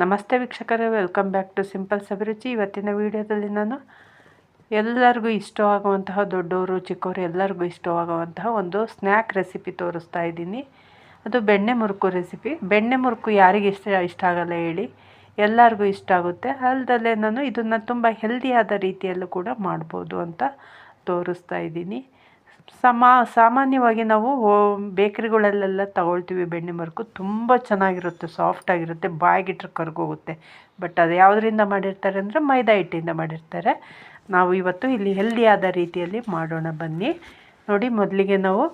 ನಮಸ್ತೆ ವೀಕ್ಷಕರೇ, welcome back to simple Sabiruchi. ಇವತ್ತಿನ ವಿಡಿಯೋದಲ್ಲಿ ನಾನು ಎಲ್ಲರಿಗೂ ಇಷ್ಟವಾಗುವಂತಹ ದೊಡ್ಡವರು ಚಿಕ್ಕವರು ಎಲ್ಲರಿಗೂ ಇಷ್ಟವಾಗುವಂತಹ ಒಂದು ಸ್ನ್ಯಾಕ್ ರೆಸಿಪಿ ತೋರಿಸ್ತಾ ಇದ್ದೀನಿ. ಅದು ಬೆಣ್ಣೆ ಮುರುಕು ರೆಸಿಪಿ. ಬೆಣ್ಣೆ ಮುರುಕು ಯಾರಿಗೆ ಇಷ್ಟ ಇಷ್ಟ ಆಗಲ್ಲ ಹೇಳಿ. ಎಲ್ಲರಿಗೂ ಇಷ್ಟ ಆಗುತ್ತೆ. ಅಲ್ಲದಲ್ಲೇ ನಾನು ಇದನ್ನು ತುಂಬ ಹೆಲ್ದಿಯಾದ ರೀತಿಯಲ್ಲೂ ಕೂಡ ಮಾಡ್ಬೋದು ಅಂತ ತೋರಿಸ್ತಾ ಇದ್ದೀನಿ. ಸಮ, ಸಾಮಾನ್ಯವಾಗಿ ನಾವು ಬೇಕ್ರಿಗಳಲ್ಲೆಲ್ಲ ತಗೊಳ್ತೀವಿ. ಬೆಣ್ಣೆ ಮರಕು ತುಂಬ ಚೆನ್ನಾಗಿರುತ್ತೆ ಸಾಫ್ಟಾಗಿರುತ್ತೆ ಬಾಯಿಗಿಟ್ರೆ ಕರ್ಗೋಗುತ್ತೆ. ಬಟ್ ಅದು ಯಾವುದರಿಂದ ಮಾಡಿರ್ತಾರೆ ಅಂದರೆ ಮೈದಾ ಹಿಟ್ಟಿಂದ ಮಾಡಿರ್ತಾರೆ. ನಾವು ಇವತ್ತು ಇಲ್ಲಿ ಹೆಲ್ದಿಯಾದ ರೀತಿಯಲ್ಲಿ ಮಾಡೋಣ ಬನ್ನಿ. ನೋಡಿ, ಮೊದಲಿಗೆ ನಾವು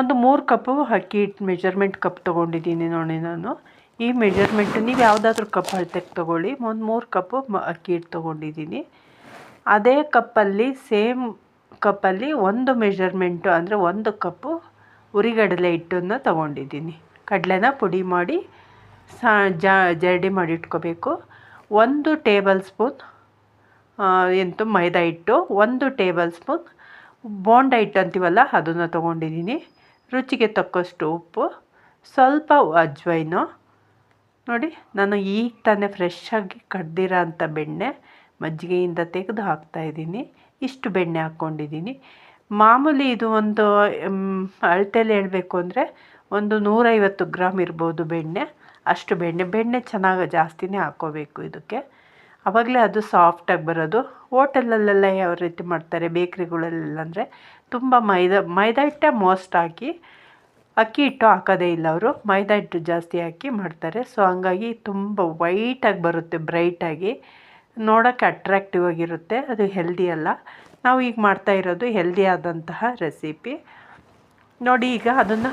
ಒಂದು ಮೂರು ಕಪ್ಪು ಅಕ್ಕಿ ಹಿಟ್ಟು ಮೆಜರ್ಮೆಂಟ್ ಕಪ್ ತೊಗೊಂಡಿದ್ದೀನಿ ನೋಡಿ ನಾನು. ಈ ಮೆಜರ್ಮೆಂಟ್ ನೀವು ಯಾವುದಾದ್ರೂ ಕಪ್ ಅಳತೆಗೆ ತೊಗೊಳ್ಳಿ. ಒಂದು ಮೂರು ಕಪ್ಪು ಅಕ್ಕಿ ಹಿಟ್ಟು ತೊಗೊಂಡಿದ್ದೀನಿ. ಅದೇ ಕಪ್ಪಲ್ಲಿ ಸೇಮ್ ಕಪ್ಪಲ್ಲಿ ಒಂದು ಮೆಷರ್ಮೆಂಟು ಅಂದರೆ ಒಂದು ಕಪ್ಪು ಉರಿಗಡಲೆ ಹಿಟ್ಟನ್ನು ತಗೊಂಡಿದ್ದೀನಿ. ಕಡಲೆನ ಪುಡಿ ಮಾಡಿ ಸಾ ಜರಡಿ ಮಾಡಿ ಇಟ್ಕೋಬೇಕು. ಒಂದು ಟೇಬಲ್ ಸ್ಪೂನ್ ಎಂತು ಮೈದಾ ಹಿಟ್ಟು, ಒಂದು ಟೇಬಲ್ ಸ್ಪೂನ್ ಬೋಂಡ ಹಿಟ್ಟು ಅಂತೀವಲ್ಲ ಅದನ್ನು ತೊಗೊಂಡಿದ್ದೀನಿ. ರುಚಿಗೆ ತಕ್ಕಷ್ಟು ಉಪ್ಪು, ಸ್ವಲ್ಪ ಅಜ್ವೈನು ನೋಡಿ, ನಾನು ಈಗ ತಾನೇ ಫ್ರೆಶ್ ಆಗಿ ಕಡ್ದಿರೋ ಅಂಥ ಬೆಣ್ಣೆ ಮಜ್ಜಿಗೆಯಿಂದ ತೆಗೆದು ಹಾಕ್ತಾಯಿದ್ದೀನಿ ಇಷ್ಟು ಬೆಣ್ಣೆ ಹಾಕ್ಕೊಂಡಿದ್ದೀನಿ. ಮಾಮೂಲಿ ಇದು ಒಂದು ಅಳತೆಯಲ್ಲಿ ಹೇಳಬೇಕು ಅಂದರೆ ಒಂದು ನೂರೈವತ್ತು ಗ್ರಾಮ್ ಇರ್ಬೋದು ಬೆಣ್ಣೆ. ಅಷ್ಟು ಬೆಣ್ಣೆ ಬೆಣ್ಣೆ ಚೆನ್ನಾಗಿ ಜಾಸ್ತಿನೇ ಹಾಕ್ಕೋಬೇಕು ಇದಕ್ಕೆ. ಆವಾಗಲೇ ಅದು ಸಾಫ್ಟಾಗಿ ಬರೋದು. ಹೋಟೆಲಲ್ಲೆಲ್ಲ ಯಾವ ರೀತಿ ಮಾಡ್ತಾರೆ ಬೇಕ್ರಿಗಳಲ್ಲೆಲ್ಲ ಅಂದರೆ ತುಂಬ ಮೈದಾ ಮೈದಾ ಹಿಟ್ಟೆ ಮೋಸ್ಟ್ ಹಾಕಿ, ಅಕ್ಕಿ ಹಿಟ್ಟು ಹಾಕೋದೇ ಇಲ್ಲ ಅವರು. ಮೈದಾ ಹಿಟ್ಟು ಜಾಸ್ತಿ ಹಾಕಿ ಮಾಡ್ತಾರೆ. ಸೊ ಹಂಗಾಗಿ ತುಂಬ ವೈಟಾಗಿ ಬರುತ್ತೆ ಬ್ರೈಟಾಗಿ ನೋಡೋಕ್ಕೆ ಅಟ್ರಾಕ್ಟಿವ್ ಆಗಿರುತ್ತೆ, ಅದು ಹೆಲ್ದಿ ಅಲ್ಲ. ನಾವು ಈಗ ಮಾಡ್ತಾ ಇರೋದು ಹೆಲ್ದಿ ಆದಂತಹ ರೆಸಿಪಿ ನೋಡಿ ಈಗ ಅದನ್ನು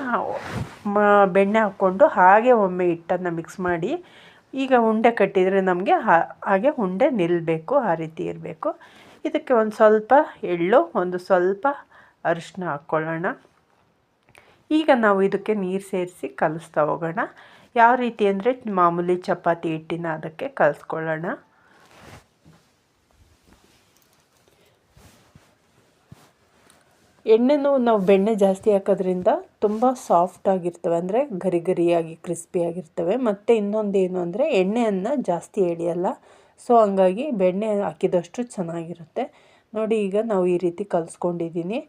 ಬೆಣ್ಣೆ ಹಾಕ್ಕೊಂಡು ಹಾಗೆ ಒಮ್ಮೆ ಹಿಟ್ಟನ್ನು ಮಿಕ್ಸ್ ಮಾಡಿ, ಈಗ ಉಂಡೆ ಕಟ್ಟಿದರೆ ನಮಗೆ ಹಾಗೆ ಉಂಡೆ ನಿಲ್ಲಬೇಕು ಆ ರೀತಿ ಇರಬೇಕು. ಇದಕ್ಕೆ ಒಂದು ಸ್ವಲ್ಪ ಎಳ್ಳು, ಒಂದು ಸ್ವಲ್ಪ ಅರಿಶಿನ ಹಾಕ್ಕೊಳ್ಳೋಣ. ಈಗ ನಾವು ಇದಕ್ಕೆ ನೀರು ಸೇರಿಸಿ ಕಲಿಸ್ತಾ ಹೋಗೋಣ. ಯಾವ ರೀತಿ ಅಂದರೆ ಮಾಮೂಲಿ ಚಪಾತಿ ಹಿಟ್ಟಿನ ಅದಕ್ಕೆ ಕಲಿಸ್ಕೊಳ್ಳೋಣ. ಎಣ್ಣೆನೂ ನಾವು ಬೆಣ್ಣೆ ಜಾಸ್ತಿ ಹಾಕೋದ್ರಿಂದ ತುಂಬ ಸಾಫ್ಟಾಗಿರ್ತವೆ ಅಂದರೆ ಗರಿ ಗರಿಯಾಗಿ ಕ್ರಿಸ್ಪಿಯಾಗಿರ್ತವೆ ಮತ್ತು ಇನ್ನೊಂದು ಏನು ಅಂದರೆ ಎಣ್ಣೆಯನ್ನು ಜಾಸ್ತಿ ಎಳೆಯಲ್ಲ. ಸೊ ಹಂಗಾಗಿ ಬೆಣ್ಣೆ ಹಾಕಿದಷ್ಟು ಚೆನ್ನಾಗಿರುತ್ತೆ. ನೋಡಿ, ಈಗ ನಾವು ಈ ರೀತಿ ಕಲಿಸ್ಕೊಂಡಿದ್ದೀನಿ.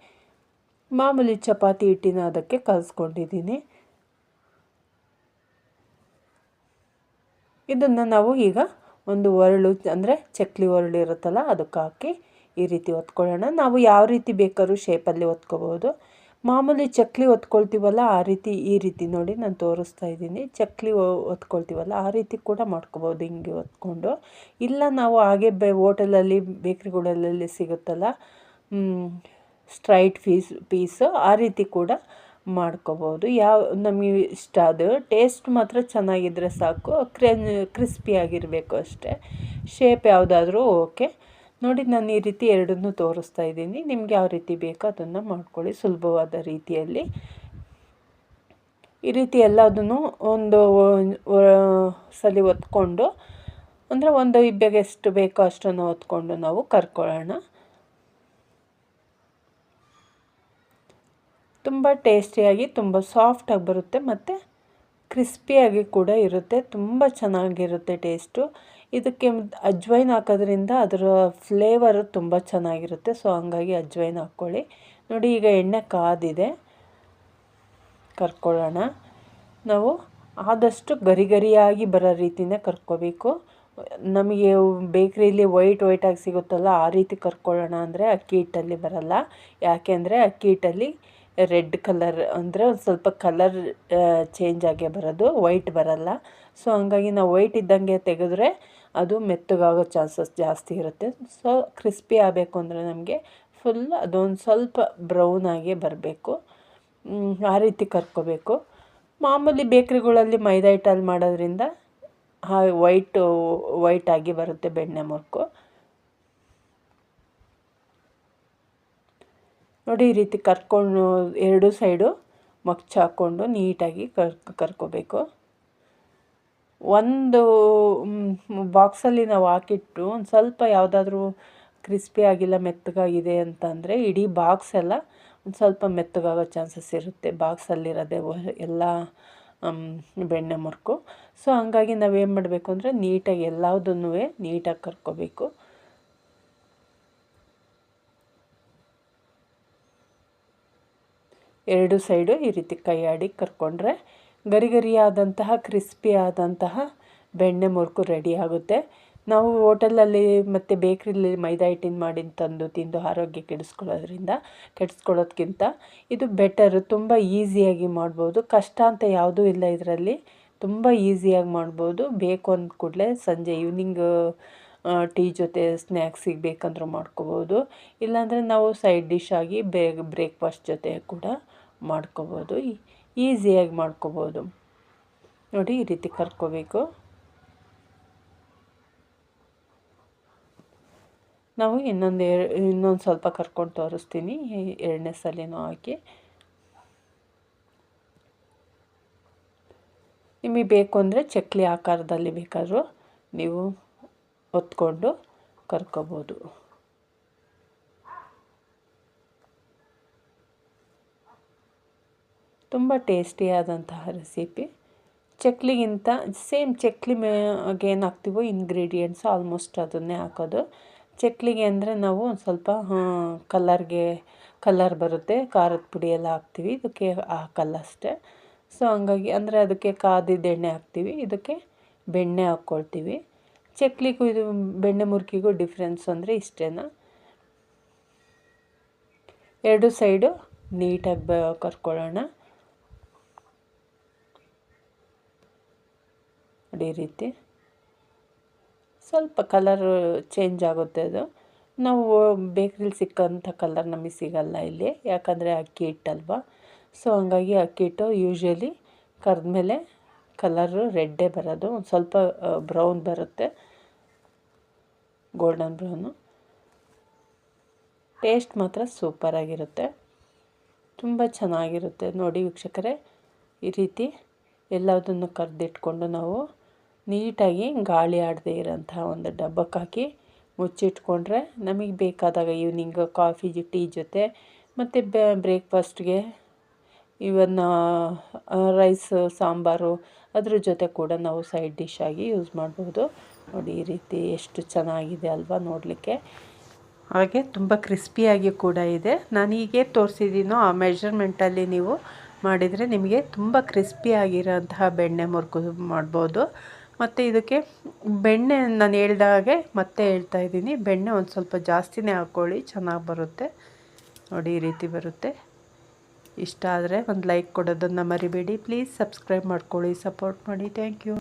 ಮಾಮೂಲಿ ಚಪಾತಿ ಹಿಟ್ಟಿನ ಅದಕ್ಕೆ ಕಲಿಸ್ಕೊಂಡಿದ್ದೀನಿ. ಇದನ್ನು ನಾವು ಈಗ ಒಂದು ಒರಳು, ಅಂದರೆ ಚಕ್ಲಿ ಒರಳು ಇರುತ್ತಲ್ಲ, ಅದಕ್ಕೆ ಹಾಕಿ ಈ ರೀತಿ ಒತ್ಕೊಳ್ಳೋಣ. ನಾವು ಯಾವ ರೀತಿ ಬೇಕಾದ್ರೂ ಶೇಪಲ್ಲಿ ಒತ್ಕೋಬೋದು. ಮಾಮೂಲಿ ಚಕ್ಲಿ ಒತ್ಕೊಳ್ತೀವಲ್ಲ, ಆ ರೀತಿ, ಈ ರೀತಿ ನೋಡಿ ನಾನು ತೋರಿಸ್ತಾ ಇದ್ದೀನಿ. ಚಕ್ಲಿ ಒತ್ಕೊಳ್ತೀವಲ್ಲ, ಆ ರೀತಿ ಕೂಡ ಮಾಡ್ಕೋಬೋದು ಹಿಂಗೆ ಒತ್ಕೊಂಡು. ಇಲ್ಲ ನಾವು ಹಾಗೆ ಬೆ, ಹೋಟೆಲಲ್ಲಿ, ಬೇಕ್ರಿಗಳಲ್ಲಿ ಸಿಗುತ್ತಲ್ಲ ಸ್ಟ್ರೈಟ್ ಫೀಸ್ ಪೀಸ್, ಆ ರೀತಿ ಕೂಡ ಮಾಡ್ಕೋಬೋದು. ಯಾವ, ನಮಗೆ ಇಷ್ಟ ಅದು. ಟೇಸ್ಟ್ ಮಾತ್ರ ಚೆನ್ನಾಗಿದ್ದರೆ ಸಾಕು. ಕ್ರಿಸ್ಪಿಯಾಗಿರಬೇಕು ಅಷ್ಟೇ. ಶೇಪ್ ಯಾವುದಾದ್ರೂ ಓಕೆ. ನೋಡಿ, ನಾನು ಈ ರೀತಿ ಎರಡನ್ನೂ ತೋರಿಸ್ತಾ ಇದ್ದೀನಿ. ನಿಮ್ಗೆ ಯಾವ ರೀತಿ ಬೇಕೋ ಅದನ್ನು ಮಾಡ್ಕೊಳ್ಳಿ ಸುಲಭವಾದ ರೀತಿಯಲ್ಲಿ. ಈ ರೀತಿ ಎಲ್ಲದನ್ನು ಒಂದು ಸಲ ಒತ್ಕೊಂಡು ಅಂದರೆ ಒಂದು ಇಬ್ಬೆಗೆ ಎಷ್ಟು ಬೇಕೋ ಅಷ್ಟನ್ನು ಒತ್ಕೊಂಡು ನಾವು ಕರ್ಕೊಳ್ಳೋಣ. ತುಂಬ ಟೇಸ್ಟಿಯಾಗಿ, ತುಂಬ ಸಾಫ್ಟಾಗಿ ಬರುತ್ತೆ, ಮತ್ತು ಕ್ರಿಸ್ಪಿಯಾಗಿ ಕೂಡ ಇರುತ್ತೆ. ತುಂಬ ಚೆನ್ನಾಗಿರುತ್ತೆ ಟೇಸ್ಟು. ಇದಕ್ಕೆ ಅಜ್ವೈನ್ ಹಾಕೋದ್ರಿಂದ ಅದರ ಫ್ಲೇವರ್ ತುಂಬ ಚೆನ್ನಾಗಿರುತ್ತೆ. ಸೊ ಹಂಗಾಗಿ ಅಜ್ವೈನ್ ಹಾಕ್ಕೊಳ್ಳಿ. ನೋಡಿ, ಈಗ ಎಣ್ಣೆ ಕಾದಿದೆ. ಕರ್ಕೊಳ್ಳೋಣ. ನಾವು ಆದಷ್ಟು ಗರಿ ಗರಿಯಾಗಿ ಬರೋ ರೀತಿನೇ ಕರ್ಕೋಬೇಕು. ನಮಗೆ ಬೇಕ್ರಿಲಿ ವೈಟ್ ವೈಟಾಗಿ ಸಿಗುತ್ತಲ್ಲ, ಆ ರೀತಿ ಕರ್ಕೊಳ್ಳೋಣ ಅಂದರೆ ಅಕ್ಕಿ ಹಿಟ್ಟಲ್ಲಿ ಬರಲ್ಲ. ಯಾಕೆಂದರೆ ಅಕ್ಕಿ ಹಿಟ್ಟಲ್ಲಿ ರೆಡ್ ಕಲರ್ ಅಂದರೆ ಒಂದು ಸ್ವಲ್ಪ ಕಲರ್ ಚೇಂಜ್ ಆಗೇ ಬರೋದು ವೈಟ್ ಬರಲ್ಲ. ಸೊ ಹಂಗಾಗಿ ನಾವು ವೈಟ್ ಇದ್ದಂಗೆ ತೆಗೆದ್ರೆ ಅದು ಮೆತ್ತಗಾಗೋ ಚಾನ್ಸಸ್ ಜಾಸ್ತಿ ಇರುತ್ತೆ. ಸೊ ಕ್ರಿಸ್ಪಿ ಆಗಬೇಕು ಅಂದರೆ ನಮಗೆ ಫುಲ್ ಅದೊಂದು ಸ್ವಲ್ಪ ಬ್ರೌನ್ ಆಗಿ ಬರಬೇಕು. ಆ ರೀತಿ ಕರ್ಕೋಬೇಕು. ಮಾಮೂಲಿ ಬೇಕ್ರಿಗಳಲ್ಲಿ ಮೈದಾ ಹಿಟ್ಟಲ್ಲಿ ಮಾಡೋದ್ರಿಂದ ವೈಟು ವೈಟಾಗಿ ಬರುತ್ತೆ ಬೆಣ್ಣೆ ಮುರ್ಕು. ನೋಡಿ ಈ ರೀತಿ ಕರ್ಕೊಂಡು ಎರಡು ಸೈಡು ಮಗ್ಚ ಹಾಕ್ಕೊಂಡು ನೀಟಾಗಿ ಕರ್ ಕರ್ಕೋಬೇಕು. ಒಂದು ಬಾಕ್ಸಲ್ಲಿ ನಾವು ಹಾಕಿಟ್ಟು ಒಂದು ಸ್ವಲ್ಪ ಯಾವುದಾದ್ರೂ ಕ್ರಿಸ್ಪಿ ಆಗಿಲ್ಲ, ಮೆತ್ತಗಾಗಿದೆ ಅಂತಂದರೆ ಇಡೀ ಬಾಕ್ಸ್ ಎಲ್ಲ ಒಂದು ಸ್ವಲ್ಪ ಮೆತ್ತಗಾಗೋ ಚಾನ್ಸಸ್ ಇರುತ್ತೆ. ಬಾಕ್ಸಲ್ಲಿರೋದೆ ಎಲ್ಲ ಬೆಣ್ಣೆ ಮುರ್ಕು. ಸೊ ಹಂಗಾಗಿ ನಾವೇನು ಮಾಡಬೇಕು ಅಂದರೆ ನೀಟಾಗಿ ಎಲ್ಲದನ್ನೂ ನೀಟಾಗಿ ಕರ್ಕೋಬೇಕು. ಎರಡು ಸೈಡು ಈ ರೀತಿ ಕೈಯಾಡಿ ಕರ್ಕೊಂಡ್ರೆ ಗರಿ ಗರಿಯಾದಂತಹ ಕ್ರಿಸ್ಪಿ ಆದಂತಹ ಬೆಣ್ಣೆ ಮುರುಕು ರೆಡಿ ಆಗುತ್ತೆ. ನಾವು ಹೋಟೆಲಲ್ಲಿ ಮತ್ತು ಬೇಕ್ರಿಲಿ ಮೈದಾ ಹಿಟ್ಟಿನ ಮಾಡಿ ತಂದು ತಿಂದು ಆರೋಗ್ಯ ಕೆಡಿಸ್ಕೊಳ್ಳೋದ್ರಿಂದ, ಕೆಡಿಸ್ಕೊಳ್ಳೋದ್ಕಿಂತ ಇದು ಬೆಟರ್ ತುಂಬ ಈಸಿಯಾಗಿ ಮಾಡ್ಬೋದು. ಕಷ್ಟ ಅಂತ ಯಾವುದೂ ಇಲ್ಲ ಇದರಲ್ಲಿ. ತುಂಬ ಈಸಿಯಾಗಿ ಮಾಡ್ಬೋದು. ಬೇಕು ಅಂದ ಕೂಡಲೇ ಸಂಜೆ ಈವ್ನಿಂಗ್ ಟೀ ಜೊತೆ ಸ್ನ್ಯಾಕ್ಸಿಗೆ ಬೇಕಂದ್ರೂ ಮಾಡ್ಕೋಬೋದು. ಇಲ್ಲಾಂದರೆ ನಾವು ಸೈಡ್ ಡಿಶ್ ಆಗಿ ಬೇಗ ಬ್ರೇಕ್ಫಾಸ್ಟ್ ಜೊತೆ ಕೂಡ ಮಾಡ್ಕೋಬೋದು. ಈಸಿಯಾಗಿ ಮಾಡ್ಕೋಬೋದು. ನೋಡಿ ಈ ರೀತಿ ಕರ್ಕೋಬೇಕು. ನಾವು ಇನ್ನೊಂದು ಇನ್ನೊಂದು ಸ್ವಲ್ಪ ಕರ್ಕೊಂಡು ತೋರಿಸ್ತೀನಿ. ಎರಡನೇ ಸಲಿನೂ ಹಾಕಿ. ನಿಮಗೆ ಬೇಕು ಅಂದರೆ ಚಕ್ಲಿ ಆಕಾರದಲ್ಲಿ ಬೇಕಾದರೂ ನೀವು ಹೊತ್ಕೊಂಡು ಕರ್ಕೋಬೋದು. ತುಂಬ ಟೇಸ್ಟಿಯಾದಂತಹ ರೆಸಿಪಿ. ಚಕ್ಲಿಗಿಂತ ಸೇಮ್ ಚಕ್ಲಿ ಮೇಗೆ ಏನು ಹಾಕ್ತೀವೋ ಇಂಗ್ರೀಡಿಯೆಂಟ್ಸ್ ಆಲ್ಮೋಸ್ಟ್ ಅದನ್ನೇ ಹಾಕೋದು. ಚಕ್ಲಿಗೆ ಅಂದರೆ ನಾವು ಒಂದು ಸ್ವಲ್ಪ ಕಲರ್ಗೆ, ಕಲರ್ ಬರುತ್ತೆ. ಖಾರದ ಪುಡಿ ಎಲ್ಲ ಹಾಕ್ತೀವಿ. ಇದಕ್ಕೆ ಹಾಕಲ್ಲ ಅಷ್ಟೇ. ಸೊ ಹಂಗಾಗಿ ಅಂದರೆ ಅದಕ್ಕೆ ಕಾದಿದ್ದ ಎಣ್ಣೆ ಹಾಕ್ತೀವಿ. ಇದಕ್ಕೆ ಬೆಣ್ಣೆ ಹಾಕ್ಕೊಳ್ತೀವಿ. ಚಕ್ಲಿಗೂ ಇದು ಬೆಣ್ಣೆ ಮುರ್ಕಿಗೂ ಡಿಫ್ರೆನ್ಸ್ ಅಂದರೆ ಇಷ್ಟೇನಾ? ಎರಡು ಸೈಡು ನೀಟಾಗಿ ಕರ್ಕೊಳ್ಳೋಣ. ಈ ರೀತಿ. ಸ್ವಲ್ಪ ಕಲರ್ ಚೇಂಜ್ ಆಗುತ್ತೆ ಅದು. ನಾವು ಬೇಕ್ರಿಲಿ ಸಿಕ್ಕಂಥ ಕಲರ್ ನಮಗೆ ಸಿಗಲ್ಲ ಇಲ್ಲಿ. ಯಾಕಂದರೆ ಅಕ್ಕಿ ಹಿಟ್ಟಲ್ವ? ಸೊ ಹಂಗಾಗಿ ಅಕ್ಕಿ ಹಿಟ್ಟು ಯೂಶ್ವಲಿ ಕರೆದ್ಮೇಲೆ ಕಲರು ರೆಡ್ಡೇ ಬರೋದು. ಒಂದು ಸ್ವಲ್ಪ ಬ್ರೌನ್ ಬರುತ್ತೆ. Golden brown. ಟೇಸ್ಟ್ ಮಾತ್ರ ಸೂಪರಾಗಿರುತ್ತೆ. ತುಂಬ ಚೆನ್ನಾಗಿರುತ್ತೆ. ನೋಡಿ ವೀಕ್ಷಕರೇ, ಈ ರೀತಿ ಎಲ್ಲದನ್ನು ಕರೆದಿಟ್ಕೊಂಡು ನಾವು ನೀಟಾಗಿ ಗಾಳಿ ಆಡದೇ ಇರೋಂಥ ಒಂದು ಡಬ್ಬಕ್ಕೆ ಹಾಕಿ ಮುಚ್ಚಿಟ್ಕೊಂಡ್ರೆ ನಮಗೆ ಬೇಕಾದಾಗ ಈವ್ನಿಂಗ್ ಕಾಫಿ ಟೀ ಜೊತೆ ಮತ್ತು ಬ್ರೇಕ್ಫಾಸ್ಟ್ಗೆ ಇವನ್ನ ರೈಸ್, ಸಾಂಬಾರು ಅದ್ರ ಜೊತೆ ಕೂಡ ನಾವು ಸೈಡ್ ಡಿಶ್ ಆಗಿ ಯೂಸ್ ಮಾಡ್ಬೋದು. ನೋಡಿ, ಈ ರೀತಿ ಎಷ್ಟು ಚೆನ್ನಾಗಿದೆ ಅಲ್ವಾ ನೋಡಲಿಕ್ಕೆ. ಹಾಗೆ ತುಂಬ ಕ್ರಿಸ್ಪಿಯಾಗಿ ಕೂಡ ಇದೆ. ನಾನು ಹೀಗೆ ತೋರಿಸಿದ್ದೀನೋ ಆ ಮೆಷರ್ಮೆಂಟಲ್ಲಿ ನೀವು ಮಾಡಿದರೆ ನಿಮಗೆ ತುಂಬ ಕ್ರಿಸ್ಪಿಯಾಗಿರೋಂತಹ ಬೆಣ್ಣೆ ಮುರುಕು ಮಾಡ್ಬೋದು. ಮತ್ತು ಇದಕ್ಕೆ ಬೆಣ್ಣೆ, ನಾನು ಹೇಳ್ದಾಗೆ ಮತ್ತೆ ಹೇಳ್ತಾ ಇದ್ದೀನಿ. ಬೆಣ್ಣೆ ಒಂದು ಸ್ವಲ್ಪ ಜಾಸ್ತಿನೇ ಹಾಕ್ಕೊಳ್ಳಿ ಚೆನ್ನಾಗಿ ಬರುತ್ತೆ. ನೋಡಿ, ಈ ರೀತಿ ಬರುತ್ತೆ. ಇಷ್ಟ ಆದರೆ ಒಂದು ಲೈಕ್ ಕೊಡೋದನ್ನು ಮರಿಬೇಡಿ. ಪ್ಲೀಸ್ ಸಬ್ಸ್ಕ್ರೈಬ್ ಮಾಡ್ಕೊಳ್ಳಿ ಸಪೋರ್ಟ್ ಮಾಡಿ. Thank you